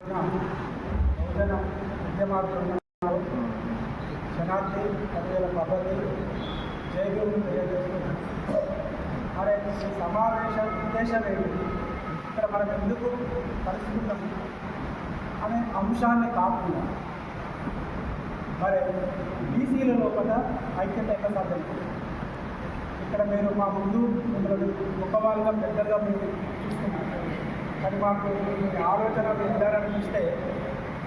బహుజన ఉద్యమాలు శనార్థి పదివేల పద్ధతి జైలు తెలియజేస్తున్నాం మరి ఈ సమావేశ ఉద్దేశం ఏంటి? ఇక్కడ మనం ఎందుకు కలుసుకుంటాం అనే అంశాన్ని కాకుండా. మరి బీసీల లోపల ఐక్యత ఎక్కడ సాధ్యం ఇక్కడ మీరు మా ముందు గొప్పవాళ్ళగా పెద్దగా మీరు చూస్తున్నారు. కానీ మాకు మీ ఆలోచన మీ చూస్తే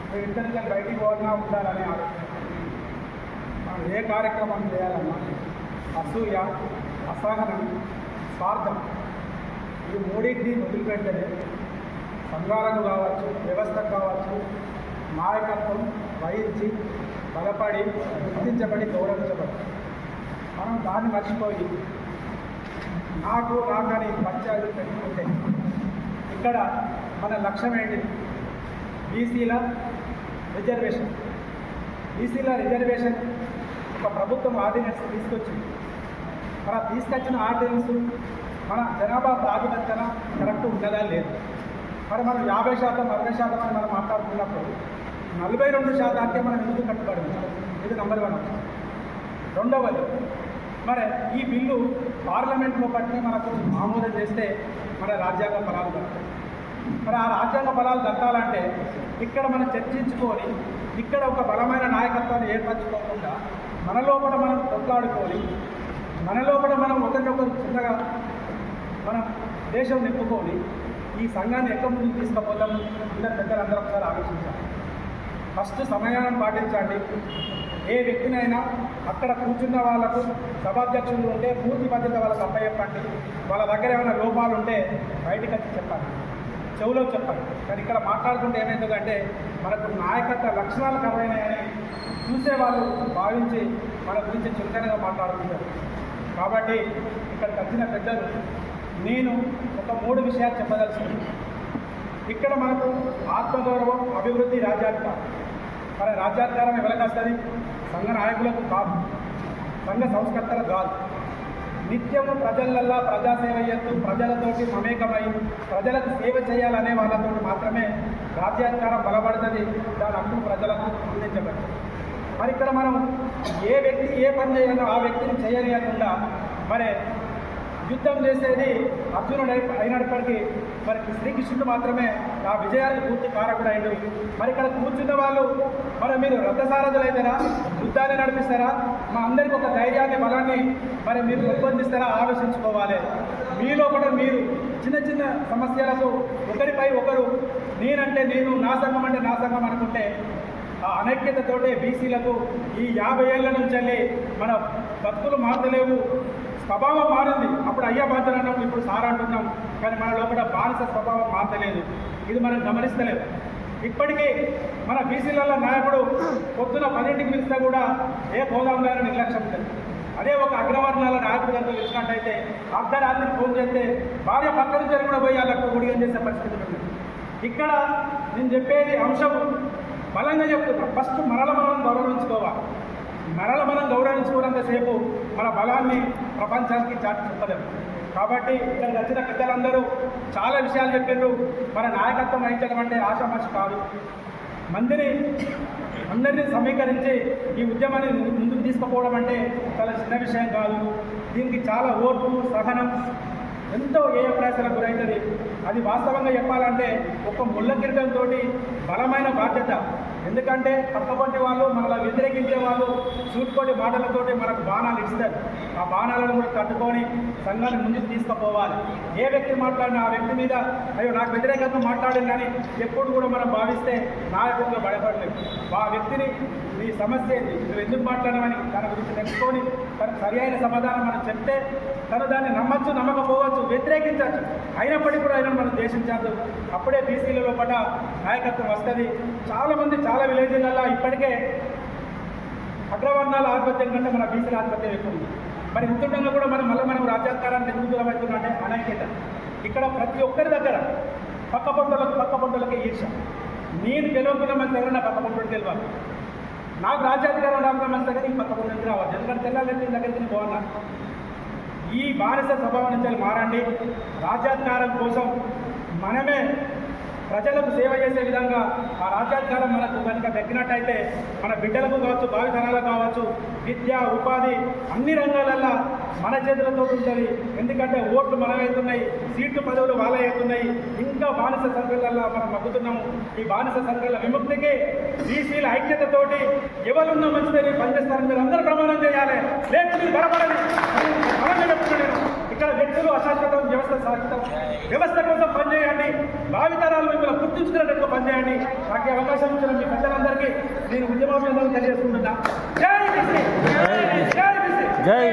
మీరు ఇద్దరికి బయటికి పోవాలన్నా ఉండాలనే ఆలోచన. మనం ఏ కార్యక్రమం చేయాలన్నా అసూయ అసహనం స్వార్థం ఈ మూడింటిని వదిలిపెట్టలే సంఘాలకు కావచ్చు వ్యవస్థకు కావచ్చు నాయకత్వం వహించి బలపడి గుర్తించబడి గౌరవించబడి. మనం దాన్ని మర్చిపోయి నాకు నాకని పంచాయతీ పెట్టుకుంటే ఇక్కడ మన లక్ష్యం ఏంటిది బీసీల రిజర్వేషన్. బీసీల రిజర్వేషన్ ఒక ప్రభుత్వం ఆర్డినెన్స్ తీసుకొచ్చింది. మన తీసుకొచ్చిన ఆర్డినెన్స్ మన జనాభా ప్రాతిపదికన కరెక్ట్ ఉన్నదా లేదు? మరి మనం యాభై శాతం అరవై శాతం అని మనం మాట్లాడుతున్నప్పుడు నలభై రెండు శాతానికి మనం ఎందుకు కట్టుబడి ఇది నెంబర్ వన్ రెండవది మరి ఈ బిల్లు పార్లమెంట్లో పట్టి మనకు ఆమోదం చేస్తే మన రాజ్యాంగ ఫలాలు దక్కుతాయి మరి ఆ రాజ్యాంగ ఫలాలు దక్కాలంటే ఇక్కడ మనం చర్చించుకొని ఇక్కడ ఒక బలమైన నాయకత్వాన్ని ఏర్పరచుకోకుండా మన లోపల మనం కొట్లాడుకొని మన లోపల మనం ఒకరినొకరు చిన్నగా మనం దేశం నింపుకొని ఈ సంఘాన్ని ఎక్కడ ముందుకు తీసుకుపోతాం? దగ్గర పెద్దలందరూ ఒకసారి ఆలోచించాలి. ఫస్ట్ సమయాన్ని పాటించండి. ఏ వ్యక్తినైనా అక్కడ కూర్చున్న వాళ్ళకు సభాధ్యక్షులు ఉంటే పూర్తి బాధ్యత వాళ్ళకి అప్పచెప్పండి వాళ్ళ దగ్గర ఏమైనా లోపాలు ఉంటే బయటకు వచ్చి చెప్పండి. చెవులో చెప్పండి. కానీ ఇక్కడ మాట్లాడుకుంటే ఏమైందంటే మనకు నాయకత్వ లక్షణాలు కర్రైనాయని చూసే వాళ్ళు భావించి మన గురించి చురుకైనగా మాట్లాడుతుంటారు కాబట్టి ఇక్కడికి వచ్చిన పెద్దలు నేను ఒక మూడు విషయాలు చెప్పదలుచుకున్నాను. ఇక్కడ మనకు ఆత్మగౌరవం అభివృద్ధి రాజ్యాంగం మరి రాజ్యాధికారం ఎవరికి వస్తుంది? సంఘ నాయకులకు కాదు. సంఘ సంస్కర్తలకు కాదు. నిత్యము ప్రజలల్లా ప్రజాసేవ చేస్తూ ప్రజలతోటి మమేకమై ప్రజలకు సేవ చేయాలనే వాళ్ళతో మాత్రమే రాజ్యాధికారం బలపడుతుంది దాని హక్కు ప్రజలకు అందించబడుతుంది మరి ఇక్కడ మనం ఏ వ్యక్తి ఏ పని చేయాలో ఆ వ్యక్తిని చేయనియకుండా మరి యుద్ధం చేసేది అర్జునుడు అయినప్పటికీ మరి శ్రీకృష్ణుడు మాత్రమే ఆ విజయానికి పూర్తి కారకుడైండు మరి ఇక్కడ కూర్చున్న వాళ్ళు మరి మీరు రథసారథులైతారా యుద్ధాన్ని నడిపిస్తారా? మా అందరికి ఒక ధైర్యాన్ని బలాన్ని మరి మీరు రూపొందిస్తారా ఆలోచించుకోవాలి. మీలో కూడా మీరు చిన్న చిన్న సమస్యలకు ఒకరిపై ఒకరు నేనంటే నేను నా సంఘం అంటే నా సంఘం అనుకుంటే ఆ అనైక్యతతోటే బీసీలకు ఈ యాభై ఏళ్ళ నుంచి వెళ్ళి మన బతుకులు మారలేవు. స్వభావం మారింది. అప్పుడు అయ్యా బాధ్యత అన్నాం ఇప్పుడు సార్ అంటున్నాం. కానీ మన లోపల బానిస స్వభావం మారలేదు. ఇది మనం గమనిస్తలేదు ఇప్పటికీ మన బీసీలలో నాయకుడు పొద్దున పన్నెండుకి పిలిస్తే కూడా ఏ పోదాంలో నిర్లక్ష్యం లేదు. అదే ఒక అగ్రవర్ణాల నాయకుడు కనుక పిలిచినట్టయితే అర్ధరాత్రి ఫోన్ చేస్తే భార్య పక్కన నుంచి కూడా పోయి వాళ్ళకు గుడిగం చేసే పరిస్థితి ఉంది. ఇక్కడ నేను చెప్పేది అంశం బలంగా చెప్తున్నా. ఫస్ట్ మరల మనం గౌరవించుకోవాలి. మరల మనం గౌరవించుకున్నంతసేపు మన బలాన్ని ప్రపంచానికి చాటి చెప్పలేము. కాబట్టి ఇక్కడ వచ్చిన పెద్దలందరూ చాలా విషయాలు చెప్పారు మన నాయకత్వం వహించడం అంటే ఆశామాష కాదు. మందిని అందరినీ సమీకరించి ఈ ఉద్యమాన్ని ముందుకు తీసుకుపోవడం అంటే చాలా చిన్న విషయం కాదు. దీనికి చాలా ఓర్పు సహనం ఎంతో ఏ ప్రయాసాలకు గురవుతుంది అది వాస్తవంగా చెప్పాలంటే ఒక ముళ్ళ కిరీటంతో బలమైన బాధ్యత. ఎందుకంటే పక్కపంటి వాళ్ళు మనలా వ్యతిరేకించే వాళ్ళు చూసుకొని మాటలతోటి మనకు బాణాలు ఇస్తారు. ఆ బాణాలను కూడా తట్టుకొని సంఘాన్ని ముందుకు తీసుకుపోవాలి. ఏ వ్యక్తి మాట్లాడినా ఆ వ్యక్తి మీద అయ్యో నాకు వ్యతిరేకంగా మాట్లాడిందని ఎప్పుడు కూడా మనం భావిస్తే నాయకులుగా భయపడలేదు ఆ వ్యక్తిని నీ సమస్య ఏంటి నువ్వు ఎందుకు మాట్లాడమని దాని గురించి తెలుసుకొని తనకు సరి అయిన సమాధానం మనం చెప్తే తను దాన్ని నమ్మచ్చు నమ్మకపోవచ్చు వ్యతిరేకించవచ్చు అయినప్పటికీ కూడా ఆయన మనం దేశించద్దు అప్పుడే బీసీలలో పడ్డ నాయకత్వం వస్తుంది. చాలామంది చాలా విలేజ్లలో ఇప్పటికే అగ్రవర్ణాల ఆధిపత్యం కంటే మన బీసీల ఆధిపత్యం ఎక్కువ ఉంది. మరి ఇంతుండగా కూడా మనం మళ్ళీ మనం రాజ్యాంగారాన్ని ఎందుకు దూరం అవుతుందంటే అనైక్యత ఇక్కడ ప్రతి ఒక్కరి దగ్గర పక్క పొంటలకు పక్క పొంటలకే ఈర్ష నేను తెలియకుండా మన దగ్గర నా పక్క పొంటలు తెలియాలి నాకు రాజ్యాధికారం రాకుండా మన దగ్గర ఈ పక్క పంటలకు రావాలి. ఎందుకంటే తెల్లాలి దగ్గర దగ్గరికి పోవాలా? ఈ బానిస స్వభావం నుంచి మారండి. రాజ్యాధికారం కోసం మనమే ప్రజలకు సేవ చేసే విధంగా ఆ రాజ్యాంగాలు మనకు కనుక దక్కినట్టయితే మన బిడ్డలకు కావచ్చు భావితరాలకు కావచ్చు విద్య ఉపాధి అన్ని రంగాలల్లో మన చేతులతో ఉంటుంది. ఎందుకంటే ఓట్లు మనమవుతున్నాయి సీట్లు పదవులు వాళ్ళ అవుతున్నాయి ఇంకా బానిస సంఘాలలో మనం మగ్గుతున్నాము ఈ బానిస సంఘాల విముక్తికి బీసీల ఐక్యతతోటి ఎవరున్న మంచిదని పనిచేస్తారని మీరు అందరూ ప్రమాణం చేయాలి. లేదు మీరు బలపడని చెప్తున్నాను ఇక్కడ వ్యక్తులు అశాశ్వతం వ్యవస్థ శాశ్వతం. వ్యవస్థ కోసం భావితరాలు మిమ్మల్ని గుర్తుంచుకునేటట్టుగా పనిచేయండి. నాకు అవకాశం ఇచ్చిన మీ పెద్దలందరికీ నేను ఉద్యమం తెలియజేసుకుంటున్నా. జై జై